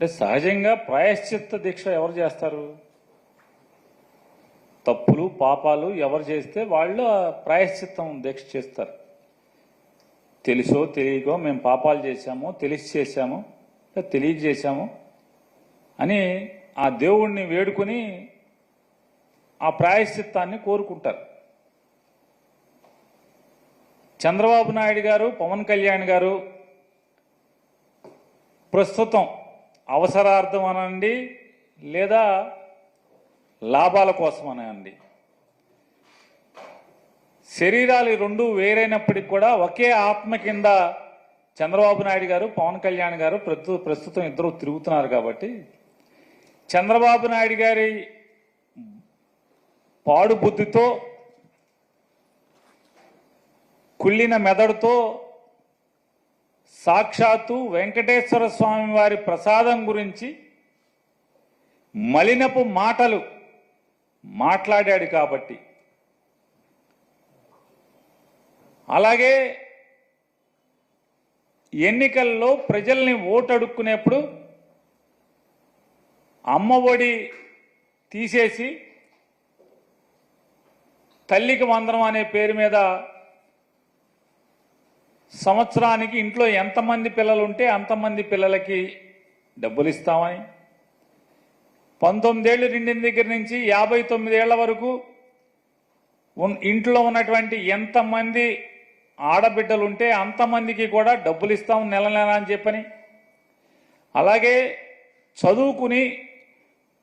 అంటే సహజంగా ప్రాయశ్చిత్త దీక్ష ఎవరు చేస్తారు? తప్పులు పాపాలు ఎవరు చేస్తే వాళ్ళు ఆ ప్రాయశ్చిత్తం దీక్ష చేస్తారు. తెలుసో తెలియకో మేము పాపాలు చేశాము తెలిసి చేశాము తెలియజేశాము అని ఆ దేవుణ్ణి వేడుకొని ఆ ప్రాయశ్చిత్తాన్ని కోరుకుంటారు. చంద్రబాబు నాయుడు గారు పవన్ కళ్యాణ్ గారు ప్రస్తుతం అవసరార్థం అనండి లేదా లాభాల కోసం అనండి. శరీరాలు రెండు వేరైనప్పటికి కూడా ఒకే ఆత్మ కింద చంద్రబాబు నాయుడు గారు పవన్ కళ్యాణ్ గారు ప్రస్తు ప్రస్తుతం ఇద్దరు తిరుగుతున్నారు కాబట్టి చంద్రబాబు నాయుడు గారి పాడు బుద్ధితో కుళ్ళిన మెదడుతో సాక్షాత్తు వెంకటేశ్వర స్వామి వారి ప్రసాదం గురించి మలినపు మాటలు మాట్లాడాడు కాబట్టి. అలాగే ఎన్నికల్లో ప్రజల్ని ఓటడుక్కునేప్పుడు అమ్మఒడి తీసేసి తల్లికి వందనం అనే పేరు మీద సంవత్సరానికి ఇంట్లో ఎంతమంది పిల్లలు ఉంటే అంతమంది పిల్లలకి డబ్బులు ఇస్తామని పంతొమ్మిదేళ్ళు నిండిన దగ్గర నుంచి యాభై తొమ్మిదేళ్ళ వరకు ఇంట్లో ఉన్నటువంటి ఎంతమంది ఆడబిడ్డలు ఉంటే అంతమందికి కూడా డబ్బులు ఇస్తాం నెల నెల అని చెప్పని. అలాగే చదువుకుని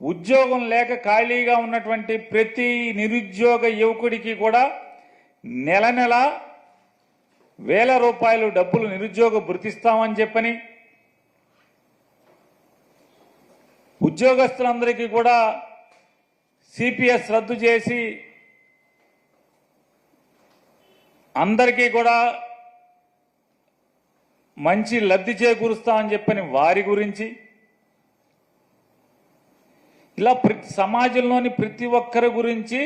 ఉద్యోగం లేక ఖాళీగా ఉన్నటువంటి ప్రతి నిరుద్యోగ యువకుడికి కూడా నెల నెల వేల రూపాయలు డబ్బులు నిరుద్యోగ భృతిస్తామని చెప్పని ఉద్యోగస్తులందరికీ కూడా సిపిఎస్ రద్దు చేసి అందరికీ కూడా మంచి లబ్ధి చేకూరుస్తామని చెప్పని వారి గురించి ఇలా ప్రతి సమాజంలోని ప్రతి ఒక్కరి గురించి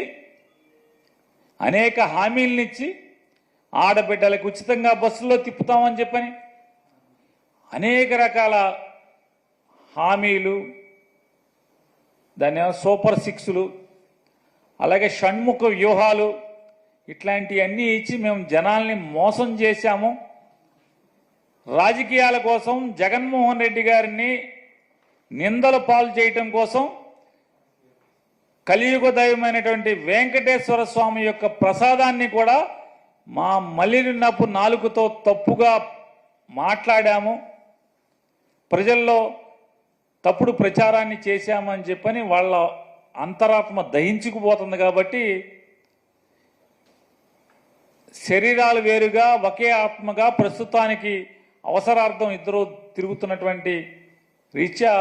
అనేక హామీలనిచ్చి ఆడబిడ్డలకు ఉచితంగా బస్సులో తిప్పుతామని చెప్పని అనేక రకాల హామీలు దాని సూపర్ సిక్స్లు అలాగే షణ్ముఖ వ్యూహాలు ఇట్లాంటివన్నీ ఇచ్చి మేము జనాల్ని మోసం చేశాము. రాజకీయాల కోసం జగన్మోహన్ రెడ్డి గారిని నిందల పాలు చేయటం కోసం కలియుగ దైవమైనటువంటి వెంకటేశ్వర స్వామి యొక్క ప్రసాదాన్ని కూడా మా మలినపు నాలుగుతో తప్పుగా మాట్లాడాము. ప్రజల్లో తప్పుడు ప్రచారాన్ని చేశామని చెప్పని వాళ్ళ అంతరాత్మ దహించుకుపోతుంది కాబట్టి శరీరాలు వేరుగా ఒకే ఆత్మగా ప్రస్తుతానికి అవసరార్థం ఇద్దరు తిరుగుతున్నటువంటి రీత్యా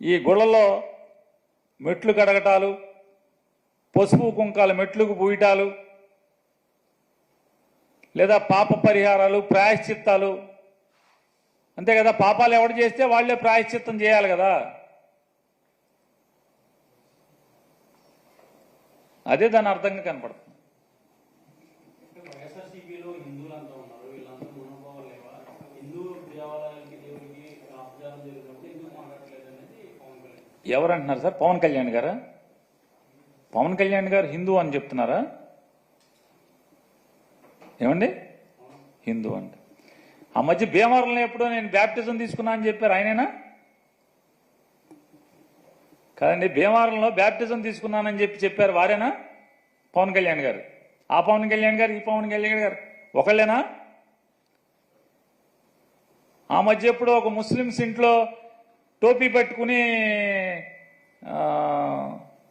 ఈ గుళ్ళలో మెట్లు కడగటాలు పసుపు కుంకాల మెట్లకు పూయటాలు లేదా పాప పరిహారాలు ప్రాయశ్చిత్తాలు. అంతే కదా పాపాలు ఎవడు చేస్తే వాళ్ళే ప్రాయశ్చిత్తం చేయాలి కదా. అదే దాని అర్థంగా కనపడుతుంది. వైఎస్ఆర్సీపీలో హిందువులంతా ఉన్నారు వీళ్ళంతా మనోభావాలు లేవా? హిందూ దేవాలయాలకి దేవుడికి అపచారం జరిగినప్పుడు ఎందుకు మాట్లాడలేదు అనేది పవన్ కళ్యాణ్. ఎవరు అంటున్నారు సార్? పవన్ కళ్యాణ్ గారా? పవన్ కళ్యాణ్ గారు హిందూ అని చెప్తున్నారా? ఏమండి? హిందూ అంట. ఆ మధ్య భీమవరంలో ఎప్పుడో నేను బ్యాప్టిజం తీసుకున్నా అని చెప్పారు ఆయనేనా? కాదండి భీమవరంలో బ్యాప్టిజం తీసుకున్నానని చెప్పి చెప్పారు వారేనా? పవన్ కళ్యాణ్ గారు. ఆ పవన్ కళ్యాణ్ గారు ఈ పవన్ కళ్యాణ్ గారు. ఒకళ్ళేనా? ఆ మధ్య ఎప్పుడో ఒక ముస్లిమ్స్ ఇంట్లో టోపీ పెట్టుకుని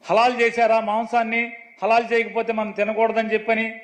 హలాల్ చేశారా మాంసాన్ని? హలాల్ చేయకపోతే మనం తినకూడదని చెప్పని